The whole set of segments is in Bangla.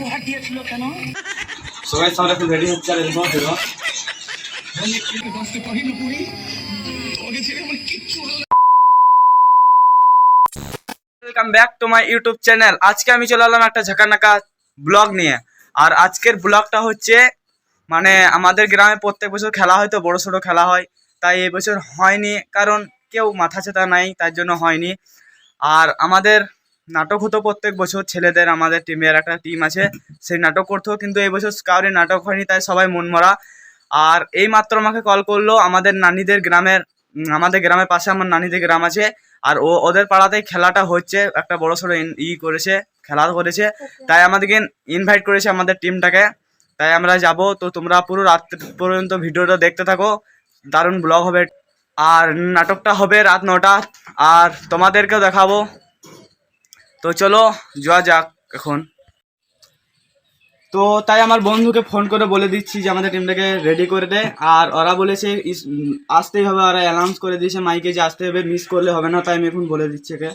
উপহার দিয়েছিল কেন? সবাই আমরা এখন রেডি হচ্ছে আর এরকম ফিরো welcome back to my YouTube channel আজকে আমি চলে এলাম একটা ঝাঁকানাকা ব্লগ নিয়ে। আর আজকের ব্লগটা হচ্ছে মানে আমাদের গ্রামে প্রত্যেক বছর খেলা হয় তো বড় ছোট খেলা হয়। তাই এই বছর হয়নি কারণ কেউ মাথা চেতা নাই তার জন্য হয়নি। আর আমাদের নাটক হতো প্রত্যেক বছর ছেলেদের আমাদের টিমের একটা টিম আছে সেই নাটক করতো কিন্তু এই বছর কাউরি নাটক হয়নি তাই সবাই মনমরা আর এই মাত্র আমাকে কল করল আমাদের নানিদের গ্রামের আমাদের গ্রামের পাশে আমার নানিদের গ্রাম আছে আর ও ওদের পাড়াতেই খেলাটা হচ্ছে একটা বড় সড়ো ই করেছে খেলা করেছে তাই আমাদেরকে ইনভাইট করেছে আমাদের টিমটাকে তাই আমরা যাব তো তোমরা পুরো রাত পর্যন্ত ভিডিওটা দেখতে থাকো দারুণ ব্লগ হবে। আর নাটকটা হবে রাত নটা আর তোমাদেরকেও দেখাবো। তো চলো, যাওয়া যাক এখন। তো তাই আমার বন্ধুকে ফোন করে বলে দিচ্ছি যে আমাদের টিমটাকে রেডি করে দে। আর ওরা বলেছে আসতেই হবে। ওরা অ্যানাউন্স করে দিয়েছে মাইকে যে আসতে হবে মিস করলে হবে না, তাই আমি এখন বলে দিচ্ছি একে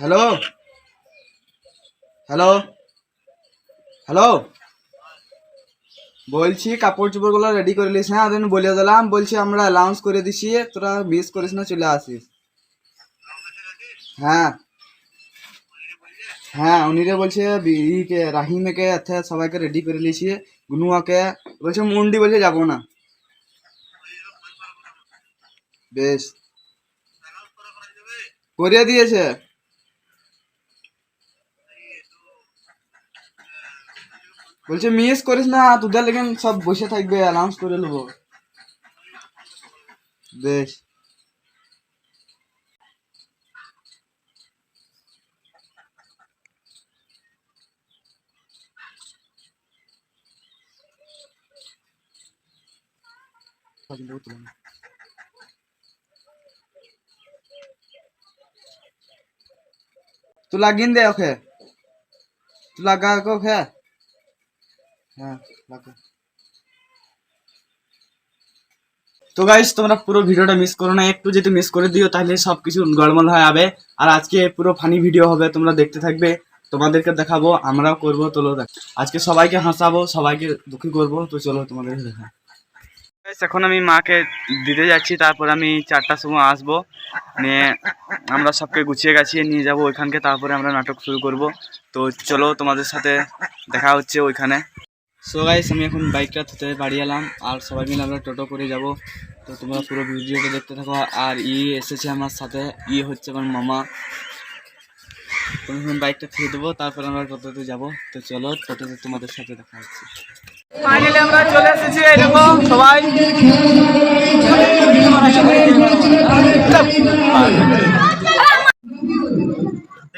হ্যালো হ্যালো হ্যালো বলছি, কাপড় চোপড়গুলো রেডি করে নিস হ্যাঁ ওদের বলে দিলাম। বলছি, আমরা অ্যানাউন্স করে দিছি, তোরা মিস করিস না, চলে আসিস। হ্যাঁ। হ্যাঁ উনিরে বলছে বি- ইকে রাহিমেকে, এতে সবাইকে রেডি করে নিয়েছি গুনুয়াকে। বলছে, মুন্ডি বলছে, যাব না। বেশ। করিয়ে দিয়েছে। বলছে, মিস করিস না তোদের লেগে সব বসে থাকবে অ্যানাউন্স করে নেব। বেশ। तू লাগিন দে ওকে तू লাগা ওকে। হ্যাঁ তো গাইস তোমরা পুরো ভিডিওটা মিস করো না। একটু যদি মিস করে দিও, তাহলে সব কিছু গড়বড় হয়ে যাবে। আর আজকে পুরো ফানি ভিডিও হবে, তোমরা দেখতে থাকবে। তোমাদেরকে দেখাবো, আমরাও করব দেখ। আজকে সবাইকে হাসাবো, সবাইকে দুঃখী করব, তো চলো তোমাদের দেখা। এখন আমি মাকে দিতে যাচ্ছি, তারপর আমি চারটার সময় আসব। নিয়ে আমরা সবকে গুছিয়ে গাছিয়ে নিয়ে যাব ওইখানকে, তারপরে আমরা নাটক শুরু করব। তো চলো তোমাদের সাথে দেখা হচ্ছে ওইখানে। সো গাইস আমি এখন বাইকটা থেকে বাড়ি এলাম আর সবাই মিলে আমরা টোটো করে যাব। তো তোমরা পুরো ভিডিওটা দেখতে থাকো আর ই এসেছে আমার সাথে। ই হচ্ছে আমার মামা। এখন বাইকটা থেকে দেবো, তারপর আমরা টোটোতে যাব। তো চলো, টোটোতে তোমাদের সাথে দেখা হচ্ছে। ফাইনালি আমরা চলে এসেছি দেখো সবাই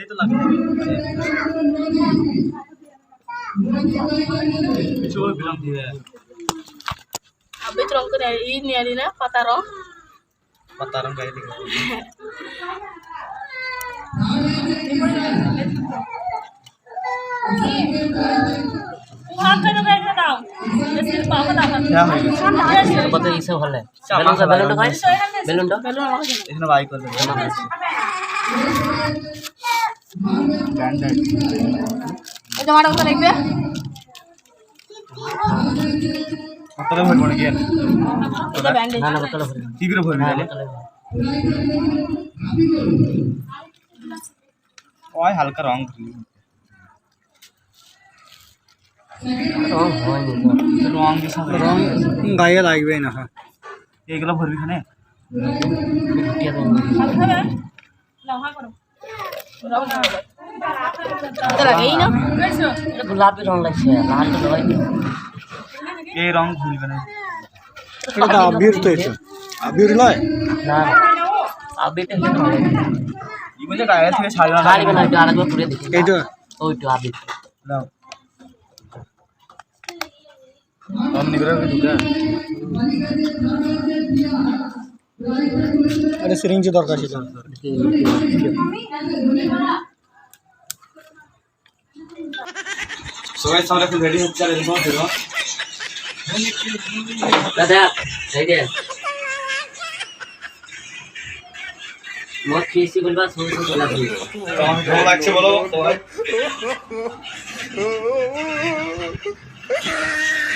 এই তো লাগে কিছু বিরাম দিয়ে Habis rong kena ini ada na patarong. পাতারম গাড়ি থেকে Bukan হ্যাঁ তাহলে বোতলে ভরে। ওই হালকা রং। রং রং গায়ে লাগবে না হ্যাঁ। এইগুলো ভরবি খানে গোলাপি রং লাগছে। লাল। এই রং ভুলবে না এটা আবির তো এটা আবির নয় না আবিরটা কি রং ই বলছে গায়ে থেকে ছাড়বে না ছাড়বে না একটু আরেকবার করে দেখি এইটা ওইটা আবির নাও অমনি করে ঢুকা আরে সিরিঞ্জ দরকার ছিল সবাই সামনে এখন রেডি হচ্ছে আর এরকম ফিরো দাদা দে মদ খেয়েছি বলবা সঙ্গে সঙ্গে চলে আসবে ভালো লাগছে বলো?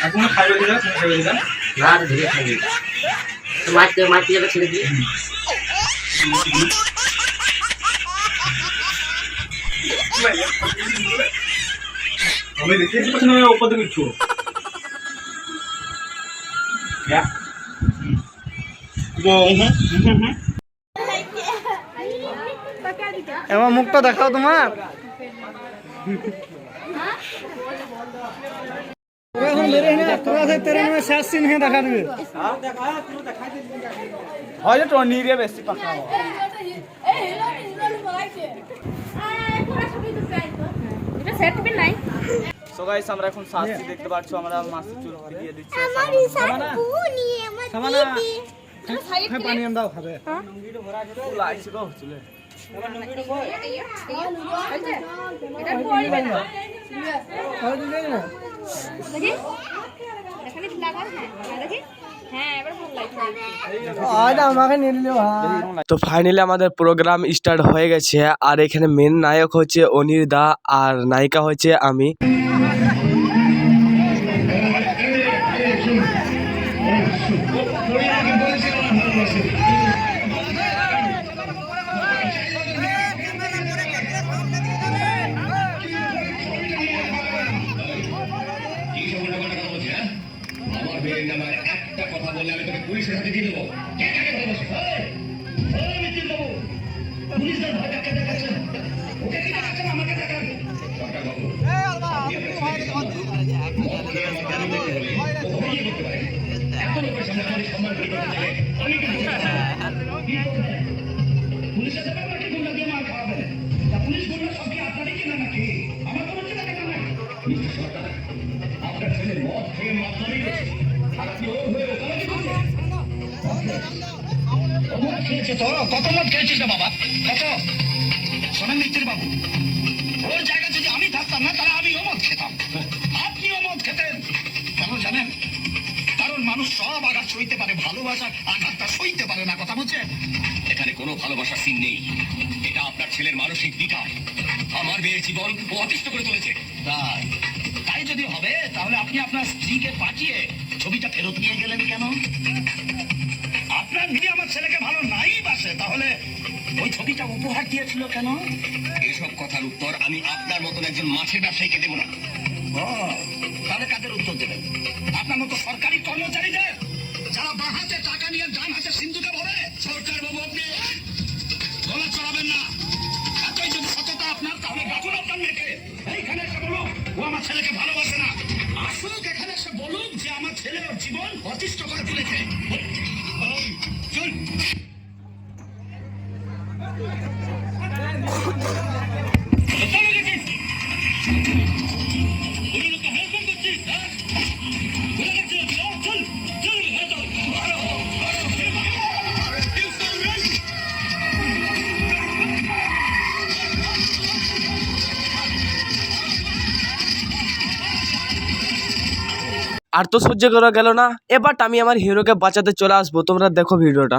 এখন খাইবে দিলে খাইবে দিলে না আর ধীরে মারতে মারতে যাবে ছেড়ে দিয়ে আমি দেখেছি উপর দিকে ইয়া হুম এবার মুখটা দেখাও তোমার এখন মেরে তোরা তেরে में শেষ সিন হে দেখা দিবে হয় তো নিরে বেশি পাকা এটা সেট টিফিন নাই সো গাইস আমরা এখন শাস্তি দেখতে পাচ্ছ আমরা মাসি চুল দিয়ে দিচ্ছি। সামানা। সাইড হ্যাঁ পানি আম দাও খাবে। লাগছে গো চুলে। এটা আমাদের প্রোগ্রাম স্টার্ট হয়ে গেছে আর এখানে মেন নায়ক হচ্ছে অনির দা আর নায়িকা হচ্ছে দেখি এবার ভালো লাগছে আয় না আমাকে নিয়ে নিলে ভাই তো ফাইনালি আমাদের প্রোগ্রাম স্টার্ট গেছে আর এখানে নায়ক হচ্ছে অনির দা আর নায়িকা হচ্ছে আমি খেয়েছে তো কত মদ খেয়েছিস না বাবা কত শোনেন মিত্র বাবু ওর জায়গায় যদি আমি থাকতাম না তাহলে আমি মদ খেতাম। সইতে পারে ভালোবাসার আঘাতটা সইতে পারে না, কথা বলছেন এখানে কোনো ভালোবাসার সিন নেই। এটা আপনার ছেলের মানসিক বিকার আমার মেয়ের জীবন ও অতিষ্ঠ করে তুলেছে। তাই তাই যদি হবে, তাহলে আপনি আপনার স্ত্রীকে পাঠিয়ে ছবিটা ফেরত নিয়ে গেলেন কেন? আপনার মেয়ে আমার ছেলেকে ভালো নাই বাসে, তাহলে ওই ছবিটা উপহার দিয়েছিল কেন? এসব কথার উত্তর আমি আপনার মতন একজন মাছের ব্যবসায়ীকে দেবো না। তাহলে কাদের উত্তর দেবেন? আপনার মতো সরকারি কর্মচারীদের আমার ছেলেকে ভালোবাসে আর তো সহ্য করা গেল না। এবার আমি আমার হিরোকে বাঁচাতে চলে আসব। তোমরা দেখো ভিডিওটা।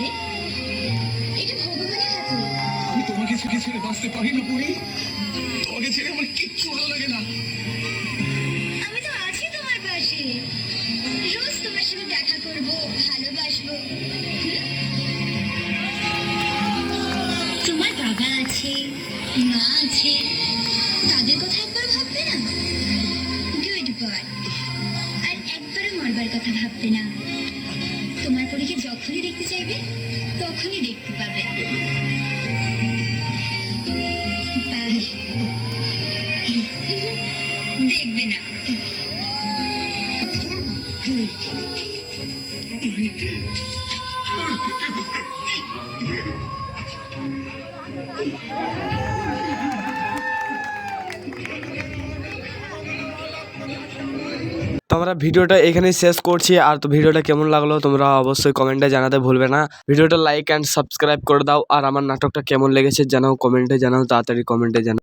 আরে এটা ভগবানের হাতে আমি তোমাকে ছেড়ে বাঁচতে পারি না পুরি তোমাকে ছেড়ে আমার কিচ্ছু ভালো লাগে না। তখনই দেখতে পাবে ব্যাস। দেখবে না তো আমরা ভিডিওটা এখানেই শেষ করছি। আর তো ভিডিওটা কেমন লাগল তোমরা অবশ্যই কমেন্টে জানাতে ভুলবে না। ভিডিওটা লাইক অ্যান্ড সাবস্ক্রাইব করে দাও। আর আমার নাটকটা কেমন লেগেছে জানাও কমেন্টে জানাও, তাড়াতাড়ি কমেন্টে জানাও।